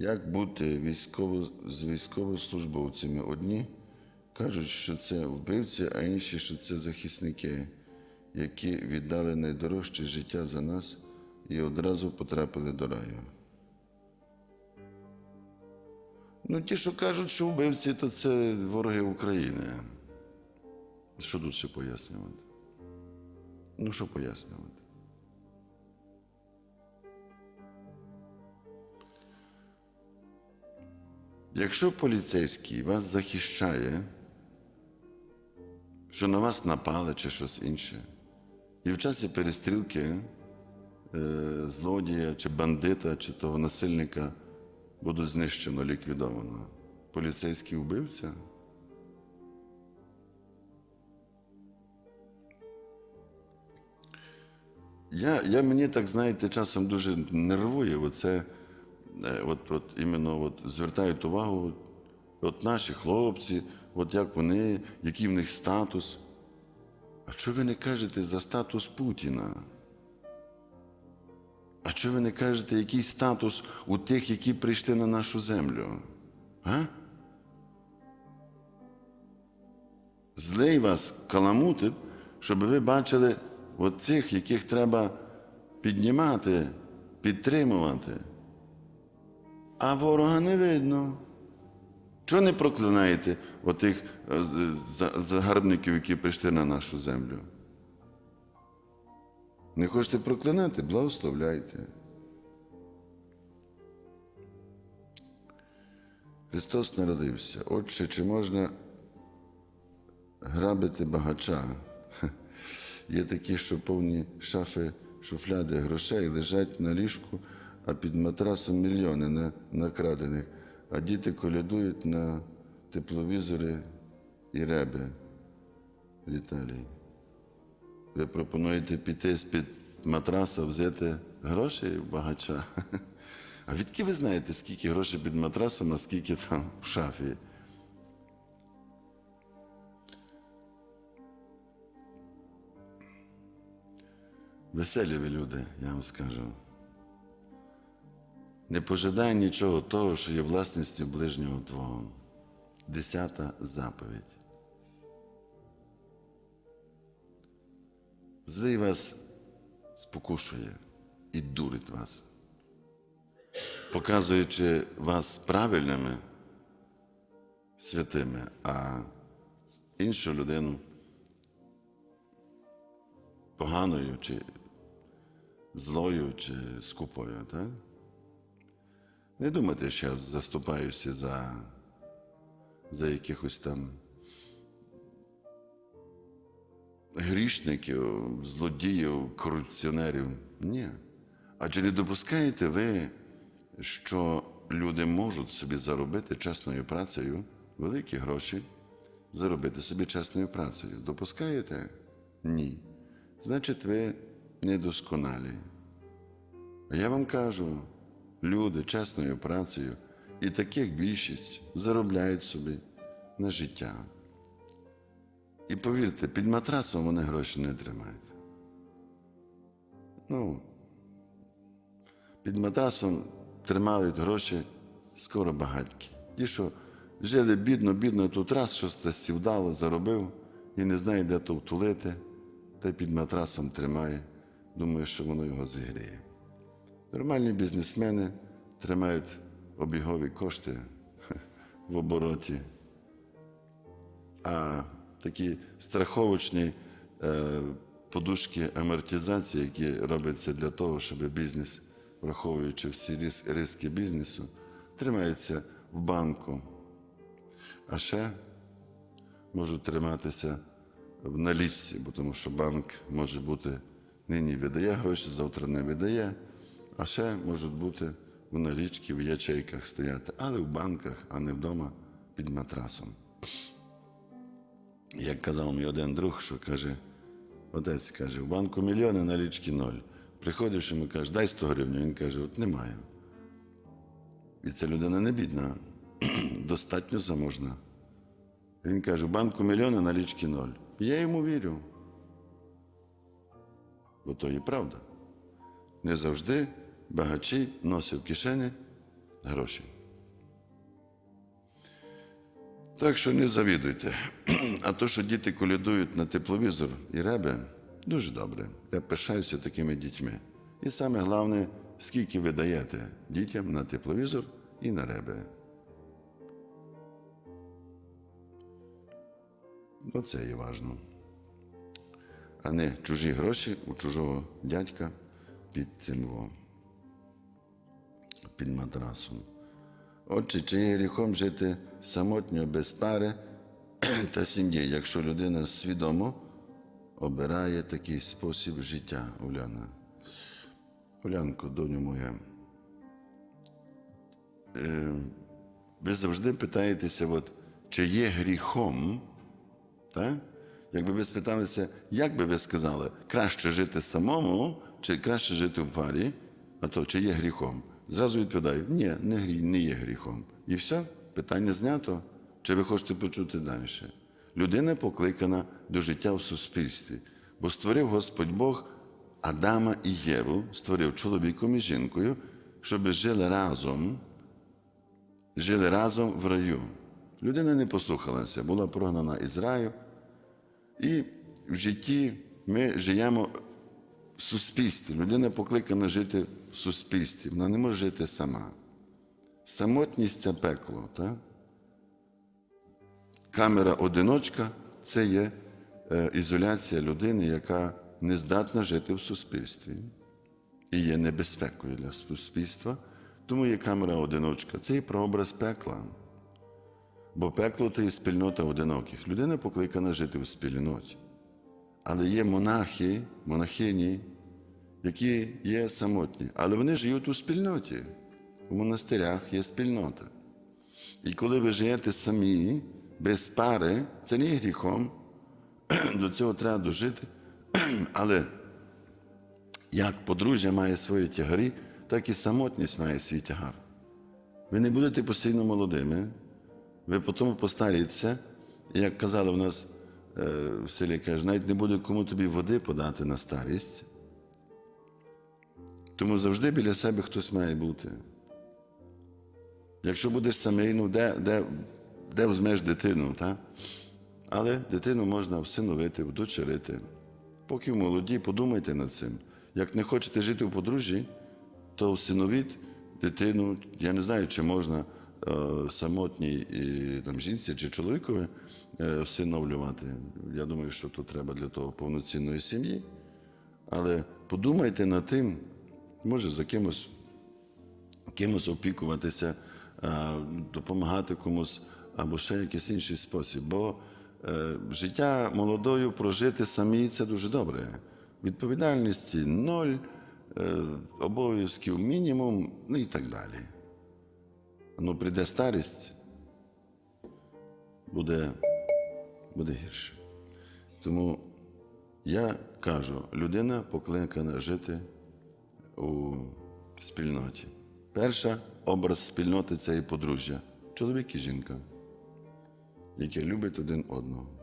Як бути військово, з військовослужбовцями? Одні кажуть, що це вбивці, а інші, що це захисники, які віддали найдорожче життя за нас і одразу потрапили до раю. Ну, ті, що кажуть, що вбивці, то це вороги України. Що тут ще пояснювати? Ну, що пояснювати? Якщо поліцейський вас захищає, що на вас напали чи щось інше, і в часі перестрілки е, злодія чи бандита, чи того насильника буде знищено, ліквідовано, поліцейський вбивця? Я, я мені так, знаєте, часом дуже нервує. Оце, е, от, от іменно от, звертають увагу, от, наші хлопці, от як вони, який в них статус. А що ви не кажете за статус Путіна? А що ви не кажете, який статус у тих, які прийшли на нашу землю? А? Злий вас каламутить, щоб ви бачили от цих, яких треба піднімати, підтримувати. А ворога не видно. Чого не проклинаєте отих е, загарбників, які прийшли на нашу землю? Не хочете проклинати? Благословляйте. Христос народився. Отче, чи можна грабити багача? Є такі, що повні шафи, шуфляди грошей лежать на ліжку, а під матрасом мільйони на- накрадених, а діти колядують на тепловізори і реби. Віталій. Ви пропонуєте піти з-під матраса, взяти гроші багача? А відки ви знаєте, скільки грошей під матрасом, а скільки там в шафі? Веселі ви люди, я вам скажу. Не пожидай нічого того, що є власністю ближнього Твого. Десята заповідь. Злий вас спокушує і дурить вас, показуючи вас правильними, святими, а іншу людину поганою чи злою чи скупою. Так? Не думайте, що я заступаюся за, за якихось там грішників, злодіїв, корупціонерів. Ні. Адже не допускаєте ви, що люди можуть собі заробити чесною працею великі гроші, заробити собі чесною працею. Допускаєте? Ні. Значить, ви недосконалі. А я вам кажу, люди чесною працею, і таких більшість заробляють собі на життя. І повірте, під матрасом вони гроші не тримають. Ну, під матрасом тримають гроші скоро багатькі. Ті, що жили бідно, бідно, тут раз щось це сівдало, заробив і не знає, де то втулити, та й під матрасом тримає, думає, що воно його зігріє. Нормальні бізнесмени тримають обігові кошти в обороті. А такі страховочні е, подушки амортизації, які робляться для того, щоб бізнес, враховуючи всі рис- риски бізнесу, тримаються в банку. А ще можуть триматися в налічці, бо тому що банк може бути нині видає гроші, завтра не видає, а ще можуть бути в налічці, в ячейках стояти, але в банках, а не вдома під матрасом. Як казав мій один друг, що каже, отець каже, в банку мільйони, налічки ноль. Приходиш йому каже, дай 100 гривень. Він каже, от немає. І ця людина не бідна, достатньо заможна. Він каже, в банку мільйони, налічки ноль. І я йому вірю. Бо то є правда. Не завжди багачі носять в кишені гроші. Так що не завідуйте. А то, що діти колядують на тепловізор і реби, дуже добре. Я пишаюся такими дітьми. І саме головне, скільки ви даєте дітям на тепловізор і на реби. Оце є важливо. А не чужі гроші у чужого дядька під цим під матрасом. Отже, чи є гріхом жити самотньо без пари та сім'ї, якщо людина свідомо обирає такий спосіб життя, Уляна? Улянко, доню моя, ви завжди питаєтеся, от, чи є гріхом, так? якби ви спиталися, як би ви сказали, краще жити самому, чи краще жити в парі, а то чи є гріхом? Зразу відповідаю, ні, не, грі, не є гріхом. І все, питання знято. Чи ви хочете почути далі? Людина покликана до життя в суспільстві, бо створив Господь Бог Адама і Єву, створив чоловіком і жінкою, щоб жили разом, жили разом в раю. Людина не послухалася, була прогнана із раю. І в житті ми живемо в суспільстві. Людина покликана жити в суспільстві, вона не може жити сама. Самотність це пекло. Так? Камера одиночка це є е, ізоляція людини, яка не здатна жити в суспільстві і є небезпекою для суспільства. Тому є камера одиночка. Це є прообраз пекла. Бо пекло це є спільнота одиноких. Людина покликана жити в спільноті. Але є монахи, монахині, які є самотні. Але вони живуть у спільноті. У монастирях є спільнота. І коли ви живете самі, без пари, це не є гріхом. До цього треба дожити. Але як подружжя має свої тягарі, так і самотність має свій тягар. Ви не будете постійно молодими, ви потім постаріться, і як казали в нас в селі, каже, навіть не буде кому тобі води подати на старість. Тому завжди біля себе хтось має бути. Якщо будеш самий, ну де, де, де візьмеш дитину, та? але дитину можна всиновити, вдочерити. Поки молоді, подумайте над цим. Як не хочете жити у подружжі, то всиновіть дитину, я не знаю, чи можна е, самотній і, там, жінці чи чоловікові е, всиновлювати. Я думаю, що тут треба для того повноцінної сім'ї. Але подумайте над тим, може за кимось, кимось опікуватися, е, допомагати комусь або ще якийсь інший спосіб. Бо е, життя молодою прожити самі це дуже добре. Відповідальності ноль, е, обов'язків мінімум, ну і так далі. Ну, прийде старість, буде, буде гірше. Тому я кажу, людина покликана жити у спільноті. Перша образ спільноти це і подружжя, чоловік і жінка, які люблять один одного.